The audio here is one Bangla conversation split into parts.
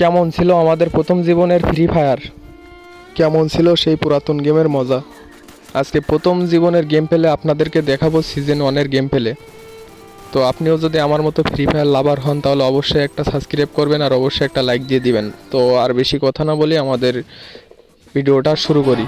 কেমন ছিল আমাদের প্রথম জীবনের ফ্রি ফায়ার কেমন ছিল সেই পুরাতন গেমের মজা? আজকে প্রথম জীবনের গেম পেলে আপনাদেরকে দেখাবো সিজন ওয়ানের গেম পেলে। তো আপনিও যদি আমার মতো ফ্রি ফায়ার লাভার হন, তাহলে অবশ্যই একটা সাবস্ক্রাইব করবেন আর অবশ্যই একটা লাইক দিয়ে দিবেন। তো আর বেশি কথা না বলে আমাদের ভিডিওটা শুরু করি।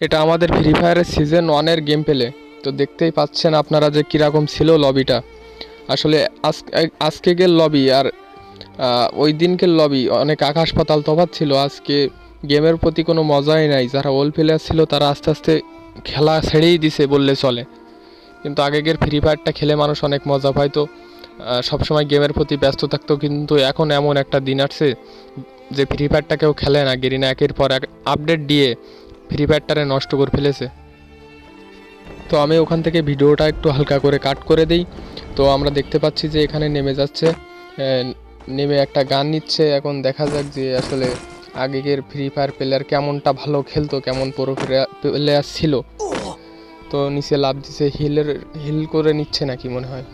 এটা আমাদের ফ্রি ফায়ারের সিজন ওয়ানের গেম পেলে তো দেখতেই পাচ্ছেন আপনারা যে কীরকম ছিল লবিটা আসলে আজ- আজকের লবি আর ওই দিনকের লবি অনেক আকাশ পাতাল তফাত ছিল। আজকে গেমের প্রতি কোনো মজাই নাই। যারা ওল্ড প্লেয়ার ছিল তারা আস্তে আস্তে খেলা ছেড়েই দিছে বললে চলে। কিন্তু আগেকের ফ্রি ফায়ারটা খেলে মানুষ অনেক মজা পাইতো। আহ, সবসময় গেমের প্রতি ব্যস্ত থাকতো। কিন্তু এখন এমন একটা দিন আসছে যে ফ্রি ফায়ারটা কেউ খেলে না। গেরিনা একের পর এক আপডেট দিয়ে ফ্রি ফায়ারটারে নষ্ট করে ফেলেছে। তো আমি ওখান থেকে ভিডিওটা একটু হালকা করে কাট করে দিই। তো আমরা দেখতে পাচ্ছি যে এখানে নেমে যাচ্ছে নেমে একটা গান নিচ্ছে। এখন দেখা যাক যে আসলে আগেকের ফ্রি ফায়ার প্লেয়ার কেমনটা ভালো খেলতো, কেমন পুরো প্লেয়ার ছিল। তো নিচে লাভ দিছে হিলের হিল করে নিচ্ছে নাকি মনে হয়।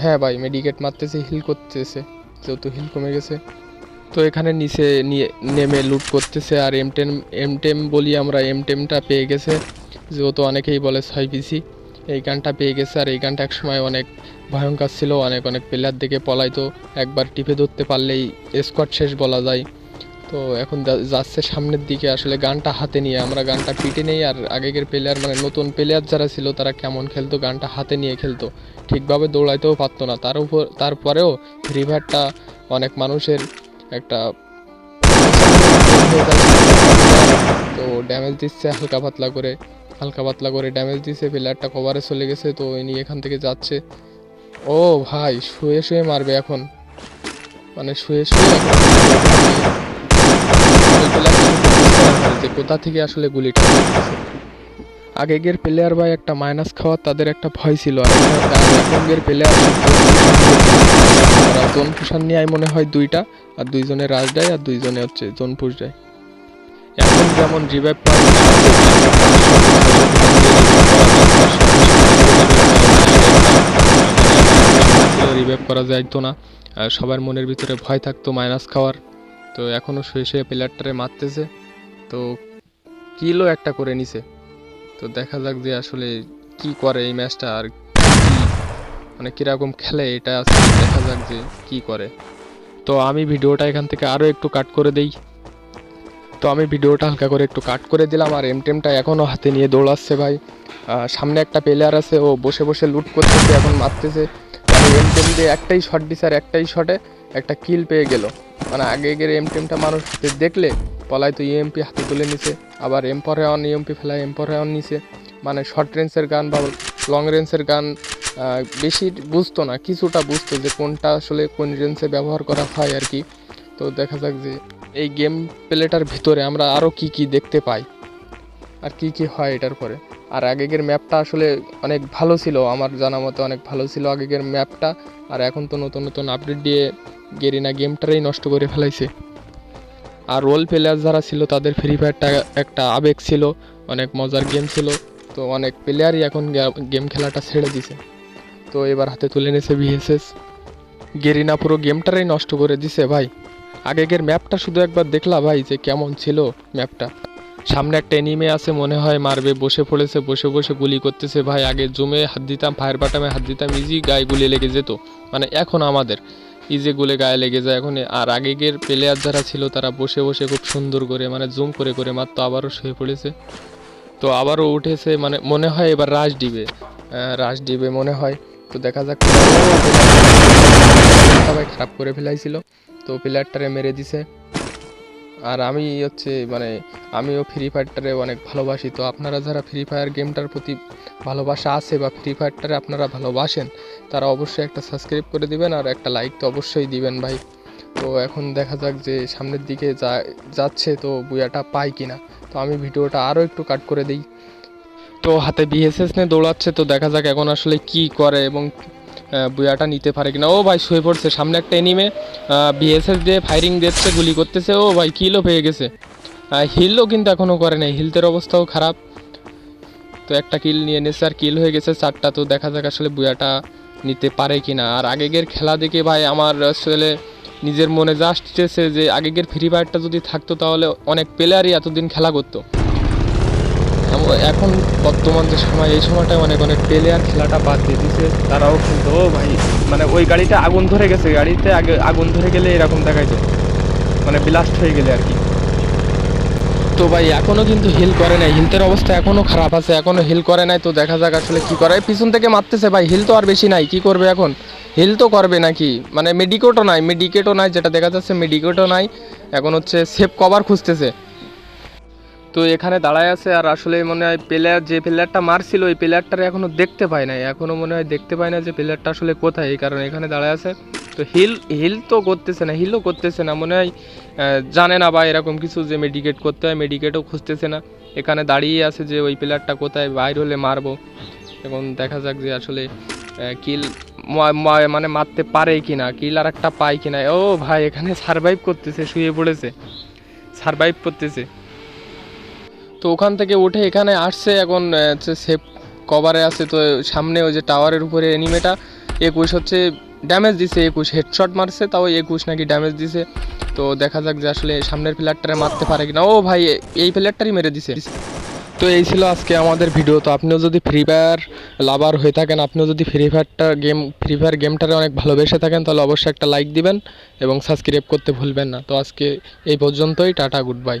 হ্যাঁ ভাই মেডিকেট মারতেছে হিল করতেছে, যেহেতু হিল কমে গেছে। তো এখানে নিচে নিয়ে নেমে লুট করতেছে আর এম টেন এম টেম বলি আমরা এম টেমটা পেয়ে গেছে। যেহেতু অনেকেই বলে ছয় পিসি এই গানটা পেয়ে গেছে আর এই গানটা একসময় অনেক ভয়ঙ্কর ছিল, অনেক অনেক প্লেয়ার দিকে পলাইতো। একবার টিপে ধরতে পারলেই স্কোয়াড শেষ বলা যায়। তো এখন যাচ্ছে সামনের দিকে, আসলে গানটা হাতে নিয়ে, আমরা গানটা পিটে নেই আর আগেকের প্লেয়ার মানে নতুন প্লেয়ার যারা ছিল, তারা কেমন খেলতো, গানটা হাতে নিয়ে খেলতো। ঠিকভাবে দৌড়াইতেও পারতো না। তার উপর, তারপরেও রিভারটা অনেক মানুষের একটা তো ড্যামেজ দিচ্ছে হালকা পাতলা করে, হালকা পাতলা করে ড্যামেজ দিচ্ছে প্লেয়ারটা কভারে চলে গেছে, তো ইনি এখান থেকে যাচ্ছে। ও ভাই, শুয়ে শুয়ে মারবে এখন। মানে শুয়ে শুয়ে কোথা থেকে আসলে গুলিটা আগেকের প্লেয়ার ভাই একটা মাইনাস খাওয়ার তাদের একটা ভয় ছিল। আর আর প্লেয়ার জোন পুষার নিয়ে মনে হয় দুইটা, আর দুইজনে রাজ দেয় আর দুইজনে হচ্ছে জোন পুষ দেয় এখন যেমন রিভাইভ রিভাইভ করা যাইতো না। সবার মনের ভিতরে ভয় থাকতো মাইনাস খাওয়ার। তো এখনও শুয়ে শুয়ে প্লেয়ারটারে মারতেছে। তো কিলো একটা করে নিছে। তো দেখা যাক যে আসলে কি করে এই ম্যাচটা আর মানে কীরকম খেলে এটা দেখা যাক যে কি করে। তো আমি ভিডিওটা এখান থেকে আরও একটু কাট করে দেই। তো আমি ভিডিওটা হালকা করে একটু কাট করে দিলাম আর এম টেমটা এখনও হাতে নিয়ে দৌড়াচ্ছে ভাই। সামনে একটা প্লেয়ার আছে, ও বসে বসে লুট করতেছে, এখন মারতেছে। এম টেম দিয়ে একটাই শট দিছে আর একটাই শটে একটা কিল পেয়ে গেল। মানে আগে গেলে এম টেমটা মানুষ দেখলে পলায় তো ইএমপি হাতে তুলে নিছে, আবার এম পরে অন ইএমপি ফেলায় এম পরে অন নিছে। মানে শর্ট রেঞ্জের গান বা লং রেঞ্জের গান বেশি বুঝতো না, কিছুটা বুঝতো যে কোনটা আসলে কোন রেঞ্জে ব্যবহার করা হয় আর কি। তো দেখা যাক যে এই গেম প্লেটার ভিতরে আমরা আরও কি কি দেখতে পাই, আর কি কি হয় এটার পরে। আর আগেকের ম্যাপটা আসলে অনেক ভালো ছিল, আমার জানা মতে অনেক ভালো ছিল আগেকের ম্যাপটা আর এখন তো নতুন নতুন আপডেট দিয়ে গেরিনা গেমটারই নষ্ট করে ফেলাইছে। আর রোল প্লেয়ার যারা ছিল, তাদের ফ্রি ফায়ারটা একটা আবেগ ছিল, অনেক মজার গেম ছিল। তো অনেক প্লেয়ারই এখন গেম খেলাটা ছেড়ে দিছে। তো এবার হাতে তুলে নিয়েছে ভিএসএস গেরিনা পুরো গেমটারই নষ্ট করে দিছে ভাই। আগেকের ম্যাপটা শুধু একবার দেখলা ভাই যে কেমন ছিল ম্যাপটা সামনে একটা এনিমে আছে, মনে হয় মারবে, বসে পড়েছে, বসে বসে গুলি করতেছে ভাই। আগে জুমে হাত দিতাম ফায়ার বাটামে হাত দিতাম ইজি গায়ে গুলি লেগে যেত। মানে এখন আমাদের। ইজি গুলে গায়ে লেগে যায়, এখন আর আগেকের প্লেয়ার যারা ছিল, তারা বসে বসে খুব সুন্দর করে মানে জুম করে করে মাত্র আবারও শুয়ে পড়েছে। তো আবারও উঠেছে মানে মনে হয় এবার রাশ ডিবে রাশ ডিবে মনে হয়। তো দেখা যাক। সবাই খারাপ করে ফেলাইছিল। তো প্লেয়ারটারে মেরে দিছে। আর আমি হচ্ছে মানে আমিও ফ্রি ফায়ারটারে অনেক ভালোবাসি। তো আপনারা যারা ফ্রি ফায়ার গেমটার প্রতি ভালোবাসা আছে বা ফ্রি ফায়ারটারে আপনারা ভালোবাসেন, তারা অবশ্যই একটা সাবস্ক্রাইব করে দিবেন আর একটা লাইক তো অবশ্যই দিবেন ভাই। তো এখন দেখা যাক যে সামনের দিকে যা, যাচ্ছে তো বুয়াটা পাই কি না তো আমি ভিডিওটা আরও একটু কাট করে দিই। তো হাতে বিএসএস নিয়ে দৌড়াচ্ছে, তো দেখা যাক এখন আসলে কি করে এবং বুয়াটা নিতে পারে কিনা। ও ভাই শুয়ে পড়ছে, সামনে একটা এনিমে বিএসএস দিয়ে ফায়ারিং দিচ্ছে, গুলি করতেছে। ও ভাই কিলও পেয়ে গেছে। হিলও কিন্তু এখনও করে নাই হিলতের অবস্থাও খারাপ। তো একটা কিল নিয়ে এনেছে আর কিল হয়ে গেছে চারটা। তো দেখা যাক আসলে বুয়াটা নিতে পারে কিনা। আর আগেগের খেলা দেখে ভাই, আমার আসলে নিজের মনে যা আসতেছে যে আগেগের ফ্রি ফায়ারটা যদি থাকতো, তাহলে অনেক প্লেয়ারই এতদিন খেলা করতো। এখন বর্তমান যে সময়, এই সময়টায় অনেক অনেক প্লেয়ার খেলাটা বাদ দিয়ে দিছে। তারাও কিন্তু, ও ভাই মানে ওই গাড়িটা আগুন ধরে গেছে। গাড়িতে আগে আগুন ধরে গেলে এরকম দেখা যায় মানে ব্লাস্ট হয়ে গেলে আর কি। তো ভাই, এখনও কিন্তু হিল করে নাই। হিলতের অবস্থা এখনও খারাপ আছে, এখনও হিল করে নাই। তো দেখা যাক আসলে কি করে। পিছন থেকে মারতেছে ভাই হিল তো আর বেশি নাই। কি করবে এখন? হিল তো করবে নাকি? মানে মেডিকেটও নাই মেডিকেটও নাই, যেটা দেখা যাচ্ছে মেডিকেটও নাই। এখন হচ্ছে সেফ কভার খুঁজতেছে। তো এখানে দাঁড়ায় আছে আর আসলে মনে হয় প্লেয়ার যে প্লেয়ারটা মারছিল, ওই প্লেয়ারটারে এখনও দেখতে পায় নাই। এখনও মনে হয় দেখতে পায় না যে প্লেয়ারটা আসলে কোথায়, এই কারণে এখানে দাঁড়ায় আছে। তো হিল হিল তো করতেছে না হিলও করতেছে না। মনে হয় জানে না বা এরকম কিছু যে মেডিকেট করতে হয় মেডিকেটও খুঁজতেছে না। এখানে দাঁড়িয়ে আছে যে ওই প্লেয়ারটা কোথায়, বাইর হলে মারবো। এখন দেখা যাক যে আসলে কিল মানে মারতে পারে কি না কিল আর একটা পায় কি না ও ভাই, এখানে সারভাইভ করতেছে, শুয়ে পড়েছে। সারভাইভ করতেছে। তো ওখান থেকে উঠে এখানে আসছে, এখন সেফ কভারে আছে, তো সামনে ওই যে টাওয়ারের উপরে এনিমেটা একুশ হচ্ছে ড্যামেজ দিছে একুশ হেডশট মারছে, তাও একুশ নাকি ড্যামেজ দিছে। তো দেখা যাক যে আসলে সামনের প্লেয়ারটারে মারতে পারে কিনা। ও ভাই, এই প্লেয়ারটারই মেরে দিছে। তো এই ছিল আজকে আমাদের ভিডিও তো আপনিও যদি ফ্রি ফায়ার লাভার হয়ে থাকেন, আপনিও যদি ফ্রি ফায়ারটা গেম ফ্রি ফায়ার গেমটারে অনেক ভালোবেসে থাকেন, তাহলে অবশ্যই একটা লাইক দিবেন এবং সাবস্ক্রাইব করতে ভুলবেন না। তো আজকে এই পর্যন্তই, টাটা গুড বাই